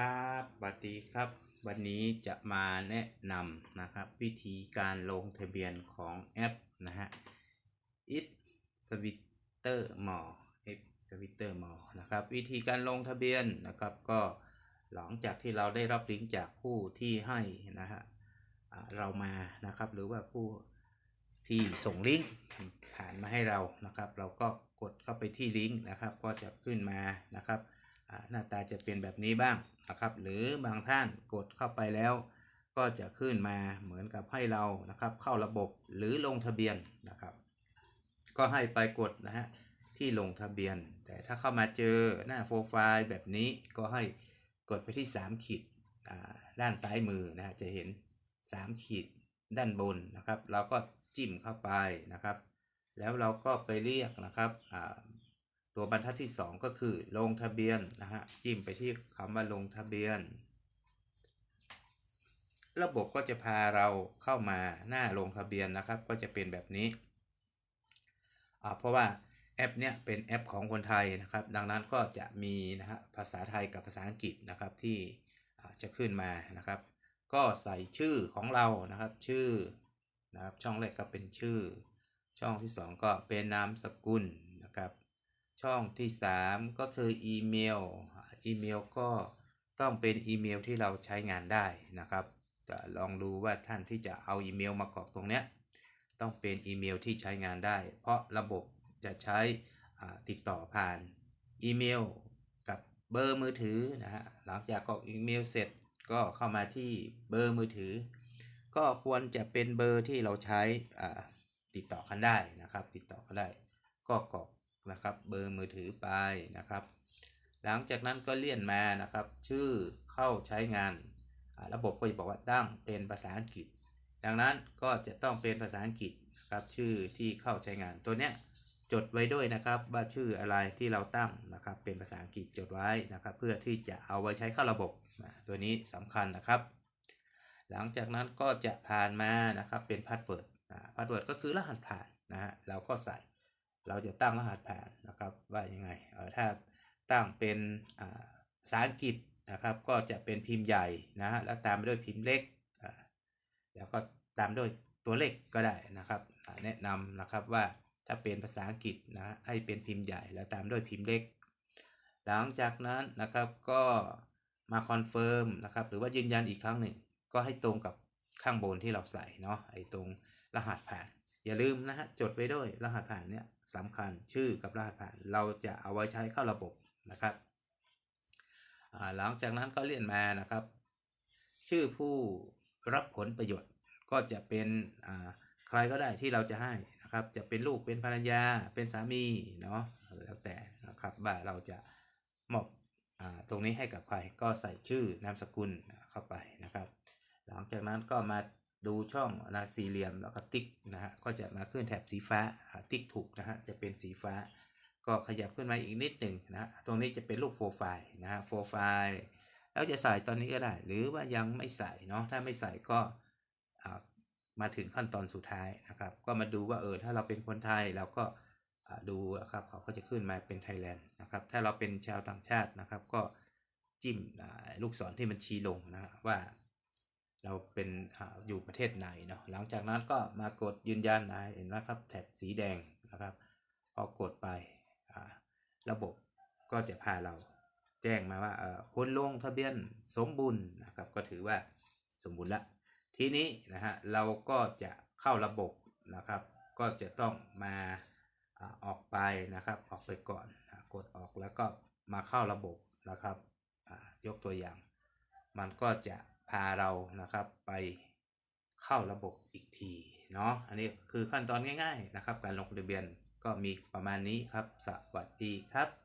ครับสวัสดีครับ วันนี้จะมาแนะนำนะครับ วิธีการลงทะเบียนของแอปนะฮะ it twitter mall it twitter mall นะครับ วิธีการลงทะเบียนนะครับ ก็หลังจากที่เราได้รับลิงก์จากผู้ที่ให้นะฮะเรามานะครับ หรือว่าผู้ที่ส่งลิงก์ผ่านมาให้เรานะครับ เราก็กดเข้าไปที่ลิงก์นะครับ ก็จะขึ้นมานะครับ หน้าตาจะเป็นแบบนี้บ้างนะครับ หรือบางท่านกดเข้าไปแล้ว ก็จะขึ้นมาเหมือนกับให้เรานะครับ เข้าระบบหรือลงทะเบียนนะครับ ก็ให้ไปกดนะฮะที่ลงทะเบียน แต่ถ้าเข้ามาเจอหน้าโปรไฟล์แบบนี้ก็ให้กดไปที่ 3 ขีดด้านซ้ายมือนะฮะจะเห็น 3 ขีดด้านบนนะครับ เราก็จิ้มเข้าไปนะครับ แล้วเราก็ไปเรียกนะครับ ตัวบรรทัดที่ 2 ก็คือลงทะเบียนนะฮะจิ้มไปที่คำว่าลงทะเบียน ระบบก็จะพาเราเข้ามาหน้าลงทะเบียนนะครับ ก็จะเป็นแบบนี้เพราะว่าแอปเนี้ยเป็นแอปของคนไทยนะครับ ดังนั้นก็จะมีนะฮะภาษาไทยกับภาษาอังกฤษนะครับที่จะขึ้นมานะครับ ก็ใส่ชื่อของเรานะครับชื่อนะครับช่องแรกก็เป็นชื่อ ช่องที่ 2 ก็เป็นนามสกุลนะครับ ช่องที่ 3 ก็คืออีเมล อีเมลก็ต้องเป็นอีเมลที่เราใช้งานได้นะครับจะลองดูว่าท่านที่จะเอาอีเมลมากรอกตรงเนี้ยต้องเป็นอีเมลที่ใช้งานได้ เพราะระบบจะใช้อ่าติดต่อผ่านอีเมลกับเบอร์มือถือนะฮะหลังจากกรอกอีเมลเสร็จก็เข้ามาที่เบอร์มือถือ ก็ควรจะเป็นเบอร์ที่เราใช้อ่าติดต่อกันได้นะครับ ติดต่อกันได้ ก็กรอก นะครับเบอร์มือถือไปนะครับ หลังจากนั้นก็เลื่อนมานะครับ ชื่อเข้าใช้งาน ระบบก็จะบอกว่าตั้งเป็นภาษาอังกฤษ ดังนั้นก็จะต้องเป็นภาษาอังกฤษครับชื่อที่เข้าใช้งานตัวเนี้ยจดไว้ด้วยนะครับว่าชื่ออะไรที่เราตั้งนะครับเป็นภาษาอังกฤษจดไว้นะครับ เพื่อที่จะเอาไว้ใช้เข้าระบบตัวนี้สำคัญนะครับ หลังจากนั้นก็จะผ่านมานะครับเป็นพาสเวิร์ดพาสเวิร์ดก็คือรหัสผ่านนะฮะเราก็ใส่ เราจะตั้งรหัสผ่านนะครับว่ายังไงเออถ้าตั้งเป็นภาษาอังกฤษนะครับก็จะเป็นพิมพ์ใหญ่นะแล้วตามไปด้วยพิมพ์เล็กแล้วก็ตามด้วยตัวเลขก็ได้นะครับแนะนำนะครับว่าถ้าเป็นภาษาอังกฤษนะให้เป็นพิมพ์ใหญ่แล้วตามด้วยพิมพ์เล็ก หลังจากนั้นนะครับก็มาคอนเฟิร์มนะครับหรือว่ายืนยันอีกครั้งหนึ่ง ก็ให้ตรงกับข้างบนที่เราใส่เนาะไอ้ตรงรหัสผ่าน อย่าลืมนะฮะจดไว้ด้วยรหัสผ่านเนี่ยสำคัญชื่อกับรหัสผ่านเราจะเอาไว้ใช้เข้าระบบนะครับหลังจากนั้นก็เลื่อนมานะครับ ชื่อผู้รับผลประโยชน์ก็จะเป็นใครก็ได้ที่เราจะให้นะครับ จะเป็นลูกเป็นภรรยาเป็นสามีเนาะแล้วแต่นะครับว่าเราจะมอบอตรงนี้ให้กับใครก็ใส่ชื่อนามสกุลเข้าไปนะครับ หลังจากนั้นก็มา ดูช่องนะสี่เหลี่ยมแล้วก็ติ๊กนะฮะก็จะมาขึ้นแถบสีฟ้าติ๊กถูกนะฮะจะเป็นสีฟ้า ก็ขยับขึ้นมาอีกนิดหนึ่งนะฮะตรงนี้จะเป็นรูปโปรไฟล์นะฮะโปรไฟล์แล้วจะใส่ตอนนี้ก็ได้ หรือว่ายังไม่ใส่เนาะถ้าไม่ใส่ก็มาถึงขั้นตอนสุดท้ายนะครับ ก็มาดูว่าเออถ้าเราเป็นคนไทยเราก็ดูนะครับเขาก็จะขึ้นมาเป็นไทยแลนด์นะครับถ้าเราเป็นชาวต่างชาตินะครับ ก็จิ้มลูกศรที่มันชี้ลงนะฮะว่า เราเป็นออยู่ประเทศไหนเนาะหลังจากนั้นก็มากดยืนยันนะเห็นไหมครับแถบสีแดงนะครับพอกดไประบบก็จะพาเราแจ้งมาว่าเอ่อคุณลงทะเบียนสมบูรณ์นะครับก็ถือว่าสมบูรณ์ละทีนี้นะฮะเราก็จะเข้าระบบนะครับ ก็จะต้องมาอออกไปนะครับออกไปก่อนกดออกแล้วก็มาเข้าระบบนะครับยกตัวอย่าง มันก็จะ พาเรานะครับไปเข้าระบบอีกทีเนาะอันนี้คือขั้นตอนง่าย ๆนะครับ การลงทะเบียนก็มีประมาณนี้ครับ สวัสดีครับ